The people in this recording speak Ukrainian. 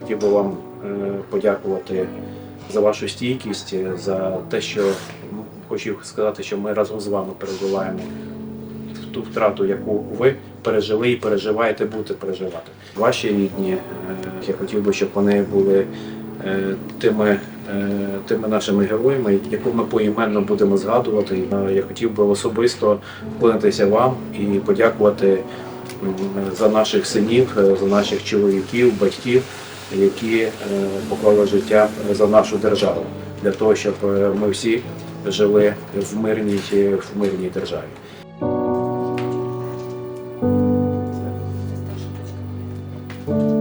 Хотів би вам е, подякувати за вашу стійкість, е, за те, що ну, хочу сказати, що ми разом з вами переживаємо ту втрату, яку ви пережили і переживаєте, будете переживати. Ваші рідні. Е, я хотів би, щоб вони були тими, е, тими нашими героями, яку ми поіменно будемо згадувати. Е, Я хотів би особисто вклонитися вам і подякувати за наших синів, е, за наших чоловіків, батьків, які е, поклали життя за нашу державу, для того, щоб е, ми всі жили в мирній, в мирній державі. Thank